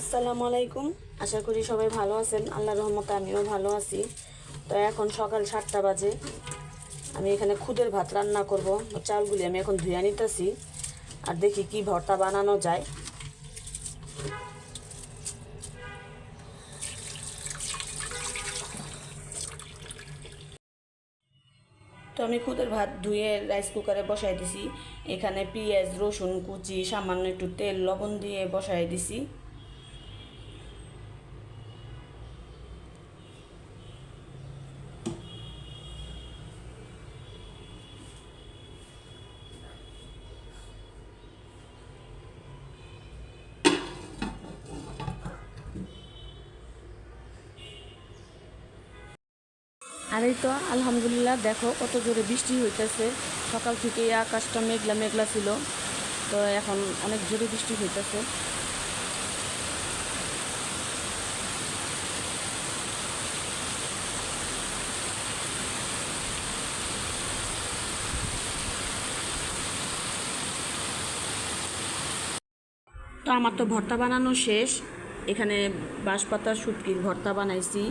আসসালামু আলাইকুম। আশা করি সবাই ভালো আছেন। আল্লাহ রহমতে আমিও ভালো আছি। তো এখন সকাল সাতটা বাজে। আমি এখানে খুদের ভাত রান্না করব। চালগুলি আমি এখন ধুয়ে নিতেছি। আর দেখি কি ভর্তা বানানো যায়। তো আমি খুদের ভাত ধুয়ে রাইস কুকারে বসাই দিছি। এখানে পেঁয়াজ, রসুন, কুচি, সামান্য একটু তেল, লবণ দিয়ে বসাই দিছি। আর এই তো আলহামদুলিল্লাহ দেখো কত জোরে বৃষ্টি হইতেছে। সকাল থেকে আকাশটা মেঘলা মেঘলা ছিল। তো এখন অনেক জোরে বৃষ্টি হইতেছে। তো আমার তো ভর্তা বানানো শেষ। এখানে বাঁশপাতা, শুটকির ভর্তা বানাইছি।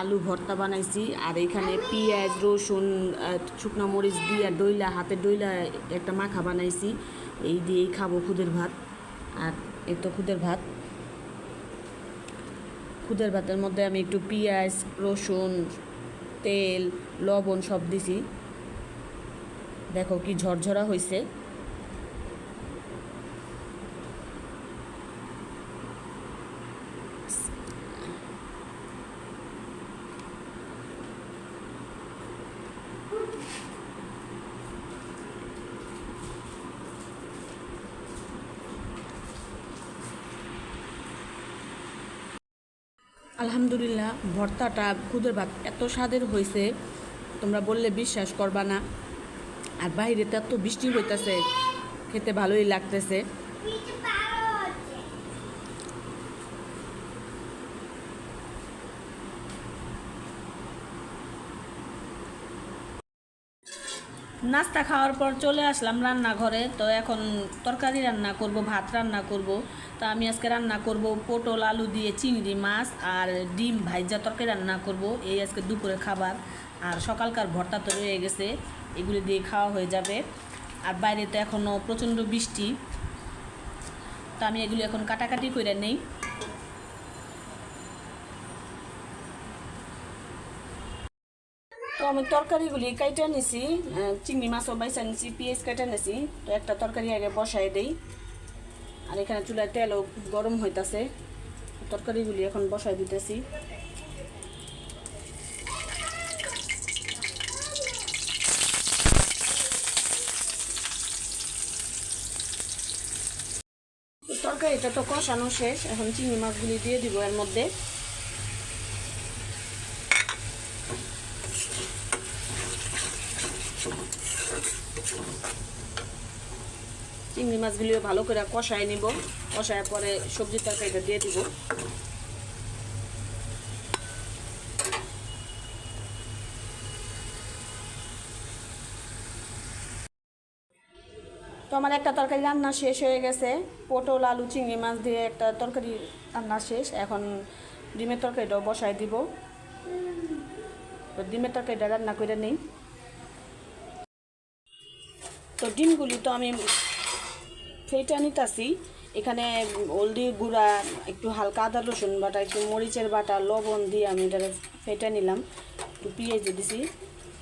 আলু ভর্তা বানাইছি, আর এখানে পেঁয়াজ, রসুন শুকনো মরিচ দিয়ে ডইলা, হাতে ডইলা একটা মাখা বানাইছি, এই দিয়েই খাব খুদের ভাত, আর তো খুদের ভাত। খুদের ভাতের মধ্যে আমি একটু পেঁয়াজ, রসুন, তেল, লবণ সব দিছি। দেখো কি ঝরঝরা হয়েছে আলহামদুলিল্লাহ, ভর্তাটা খুদের ভাত এত স্বাদের হয়েছে তোমরা বললে বিশ্বাস করবা না। আর বাইরে তো এত বৃষ্টি হইতেছে, খেতে ভালোই লাগতেছে। নাস্তা খাওয়ার পর চলে আসলাম রান্নাঘরে। তো এখন তরকারি রান্না করব, ভাত রান্না করব। তো আমি আজকে রান্না করব পটল, আলু দিয়ে চিংড়ি মাছ আর ডিম ভাইজা তরকারি রান্না করব। এই আজকে দুপুরে খাবার। আর সকালকার ভর্তা তো রয়ে গেছে, এগুলি দিয়ে খাওয়া হয়ে যাবে। আর বাইরে তো এখনও প্রচণ্ড বৃষ্টি। তো আমি এগুলি এখন কাটাকাটি করে নেই। তো আমি তরকারিগুলি কাইটা নিছি চিংড়ি মাছও বাইসা নিছি, পেঁয়াজ কাইটা নিছি, তো একটা তরকারি আগে বসাই দেই। আর এখানে চুলায় তেলও গরম হইতাছে তরকারিগুলি এখন বসাই দিতেছি। তরকারিটা তো কষানো শেষ, এখন চিংড়ি মাছগুলি দিয়ে দিব এর মধ্যে। চিংড়ি মাছগুলিও ভালো করে কষায় নিব। কষায় পরে সবজি তরকারিটা দিয়ে দিব। তো আমার একটা তরকারি রান্না শেষ হয়ে গেছে। পটল, আলু, চিংড়ি মাছ দিয়ে একটা তরকারি রান্না শেষ। এখন ডিমের তরকারিটাও বসায় দিব। ডিমের তরকারিটা রান্না করে নেই। তো ডিমগুলি তো আমি ফেটে নিতাছি এখানে হলদি গুঁড়া, একটু হালকা আদা রসুন বাটা, একটু মরিচের বাটা, লবণ দিয়ে আমি এটা ফেটে নিলাম। একটু পিঁয়াজ দিয়েছি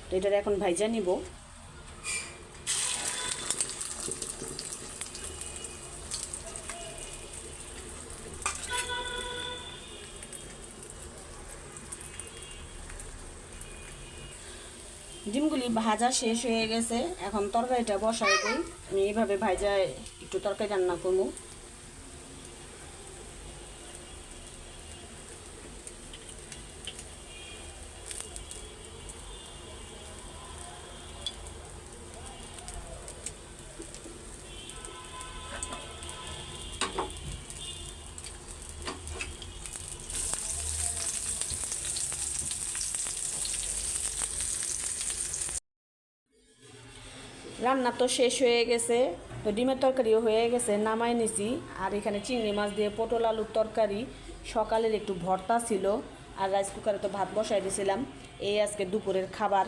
তো এটা এখন ভাইজা নিব। ডিমগুলি ভাজা শেষ হয়ে গেছে। এখন তরকারিটা বসাই দিই। আমি এইভাবে ভাজা একটু তরকারি রান্না করব। রান্না তো শেষ হয়ে গেছে, তো ডিমের তরকারিও হয়ে গেছে, নামাই নিছি। আর এখানে চিংড়ি মাছ দিয়ে পটল আলুর তরকারি, সকালের একটু ভর্তা ছিল, আর রাইস কুকারে তো ভাত বসাই দিয়েছিলাম এই আজকে দুপুরের খাবার।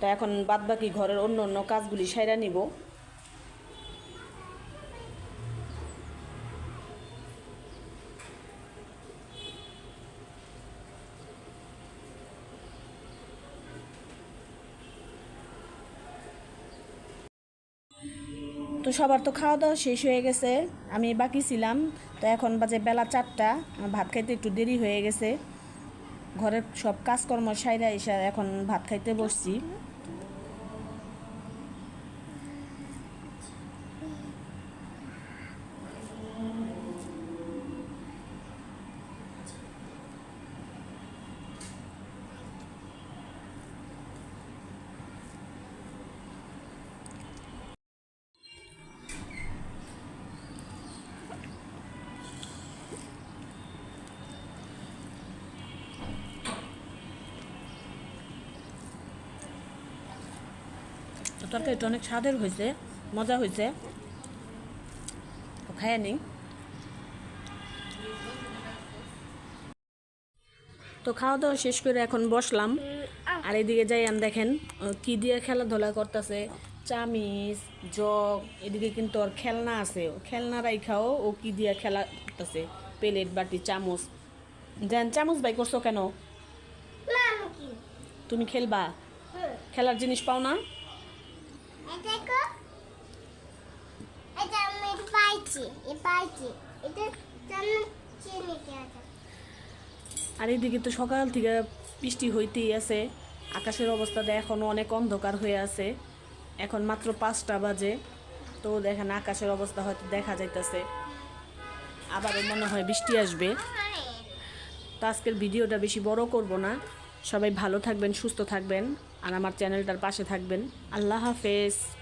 তা এখন বাদবাকি ঘরের অন্য অন্য কাজগুলি সাইরা নিব। তো সবার তো খাওয়া দাওয়া শেষ হয়ে গেছে। আমি বাকি ছিলাম, তো এখন বাজে বেলা চারটা ভাত খাইতে একটু দেরি হয়ে গেছে। ঘরের সব কাজকর্ম সাইরা এসে এখন ভাত খাইতে বসছি। তরকারিটা অনেক স্বাদের হয়েছে মজা হয়েছে। তো খাইয়া নিই। তো খাওয়া দাওয়া শেষ করে এখন বসলাম। আর এদিকে যাই আমি দেখেন কি দিয়ে খেলাধুলা করতেছে চামিচ জগ এদিকে কিন্তু ওর খেলনা আছে। ও খেলনা রাইখাও ও কি দিয়ে খেলা করতেছে প্লেট বাটি চামচ। দেন চামচ বাই করছ কেন? তুমি খেলবা? খেলার জিনিস পাও না? দেখো। এটা আমি পাইছি এ পাইছি। এটা জন্য চিনি খেয়েছে আর এদিকে তো সকাল থেকে বৃষ্টি হইতেই আছে। আকাশের অবস্থাটা এখনও অনেক অন্ধকার হয়ে আছে। এখন মাত্র পাঁচটা বাজে। তো দেখেন আকাশের অবস্থা হয়তো দেখা যাইতেছে। আবারও মনে হয় বৃষ্টি আসবে। তো আজকের ভিডিওটা বেশি বড় করব না। সবাই ভালো থাকবেন সুস্থ থাকবেন আর আমার চ্যানেলটার পাশে থাকবেন। আল্লাহ হাফেজ।